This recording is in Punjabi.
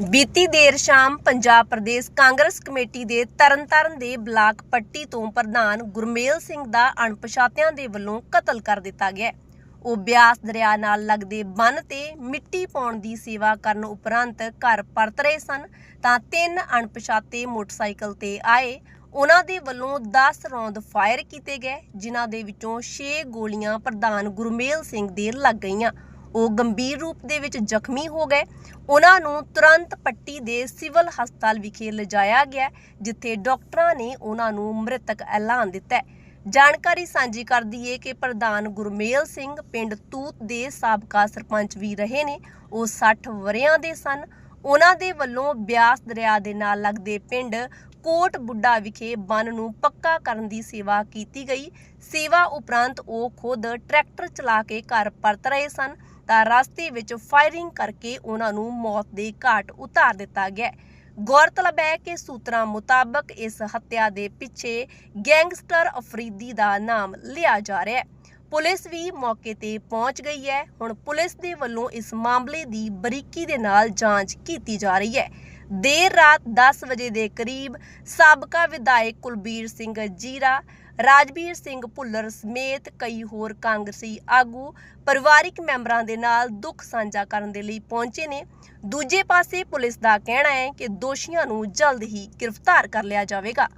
ਬੀਤੀ ਦੇਰ ਸ਼ਾਮ ਪੰਜਾਬ ਪ੍ਰਦੇਸ਼ ਕਾਂਗਰਸ ਕਮੇਟੀ ਦੇ ਤਰਨਤਾਰਨ ਦੇ ਬਲਾਕ ਪੱਟੀ ਤੋਂ ਪ੍ਰਧਾਨ ਗੁਰਮੇਲ ਸਿੰਘ ਦਾ ਅਣਪਛਾਤਿਆਂ ਦੇ ਵੱਲੋਂ ਕਤਲ ਕਰ ਦਿੱਤਾ ਗਿਆ ਉਹ ਬਿਆਸ ਦਰਿਆ ਨਾਲ ਲੱਗਦੇ ਬੰਨ ਤੇ ਮਿੱਟੀ ਪਾਉਣ ਦੀ ਸੇਵਾ ਕਰਨ ਉਪਰੰਤ ਘਰ ਪਰਤ ਰਹੇ ਸਨ। ਤਾਂ ਤਿੰਨ ਅਣਪਛਾਤੇ ਮੋਟਰਸਾਈਕਲ ਤੇ ਆਏ। ਉਹਨਾਂ ਦੇ ਵੱਲੋਂ 10 ਰੌਂਦ ਫਾਇਰ ਕੀਤੇ ਗਏ, ਜਿਨ੍ਹਾਂ ਦੇ ਵਿੱਚੋਂ 6 ਗੋਲੀਆਂ ਪ੍ਰਧਾਨ ਗੁਰਮੇਲ ਸਿੰਘ ਦੇ ਲੱਗ ਗਈਆਂ। ਉਹ ਗੰਭੀਰ ਰੂਪ ਦੇ ਵਿੱਚ ਜ਼ਖਮੀ ਹੋ ਗਏ। ਉਹਨਾਂ ਨੂੰ ਤੁਰੰਤ ਪੱਟੀ ਦੇ ਸਿਵਲ ਹਸਪਤਾਲ ਵਿਖੇ ਲਿਜਾਇਆ ਗਿਆ, ਜਿੱਥੇ ਡਾਕਟਰਾਂ ਨੇ ਉਹਨਾਂ ਨੂੰ ਮ੍ਰਿਤਕ ਐਲਾਨ ਦਿੱਤਾ ਹੈ। ਜਾਣਕਾਰੀ ਸਾਂਝੀ ਕਰਦੀ ਦਈਏ ਕਿ ਪ੍ਰਧਾਨ ਗੁਰਮੇਲ ਸਿੰਘ ਪਿੰਡ ਤੂਤ ਦੇ ਸਾਬਕਾ ਸਰਪੰਚ ਵੀ ਰਹੇ ਨੇ। ਉਹ 60 ਵਰਿਆਂ ਦੇ ਸਨ। ਉਹਨਾਂ ਦੇ ਵੱਲੋਂ ਬਿਆਸ ਦਰਿਆ ਦੇ ਨਾਲ ਲੱਗਦੇ ਪਿੰਡ ਕੋਟ ਬੁੱਢਾ ਵਿਖੇ ਬੰਨ ਨੂੰ ਪੱਕਾ ਕਰਨ ਦੀ ਸੇਵਾ ਕੀਤੀ ਗਈ। ਸੇਵਾ ਉਪਰੰਤ ਉਹ ਖੁਦ ਟਰੈਕਟਰ ਚਲਾ ਕੇ ਘਰ ਪਰਤ ਰਹੇ ਸਨ। ਤਾਂ ਰਸਤੇ ਵਿੱਚ ਫਾਇਰਿੰਗ ਕਰਕੇ ਉਹਨਾਂ ਨੂੰ ਮੌਤ ਦੇ ਘਾਟ ਉਤਾਰ ਦਿੱਤਾ ਗਿਆ ਗੌਰਤਲਬ ਹੈ ਕਿ ਸੂਤਰਾਂ ਮੁਤਾਬਕ ਇਸ ਹੱਤਿਆ ਦੇ ਪਿੱਛੇ ਗੈਂਗਸਟਰ ਅਫਰੀਦੀ ਦਾ ਨਾਮ ਲਿਆ ਜਾ ਰਿਹਾ ਹੈ। ਪੁਲਿਸ ਵੀ ਮੌਕੇ ਤੇ ਪਹੁੰਚ ਗਈ ਹੈ। ਹੁਣ ਪੁਲਿਸ ਦੇ ਵੱਲੋਂ ਇਸ ਮਾਮਲੇ ਦੀ ਬਰੀਕੀ ਦੇ ਨਾਲ ਜਾਂਚ ਕੀਤੀ ਜਾ ਰਹੀ ਹੈ। ਦੇਰ ਰਾਤ 10 ਵਜੇ ਦੇ ਕਰੀਬ ਸਾਬਕਾ ਵਿਧਾਇਕ ਕੁਲਬੀਰ ਸਿੰਘ ਜੀਰਾ ਰਾਜਵੀਰ ਸਿੰਘ ਭੁੱਲਰ ਸਮੇਤ ਕਈ ਹੋਰ ਕਾਂਗਰਸੀ ਆਗੂ ਪਰਿਵਾਰਿਕ ਮੈਂਬਰਾਂ ਦੇ ਨਾਲ ਦੁੱਖ ਸਾਂਝਾ ਕਰਨ ਦੇ ਲਈ ਪਹੁੰਚੇ ਨੇ। ਦੂਜੇ ਪਾਸੇ ਪੁਲਿਸ ਦਾ ਕਹਿਣਾ ਹੈ ਕਿ ਦੋਸ਼ੀਆਂ ਨੂੰ ਜਲਦ ਹੀ ਗ੍ਰਿਫਤਾਰ ਕਰ ਲਿਆ ਜਾਵੇਗਾ।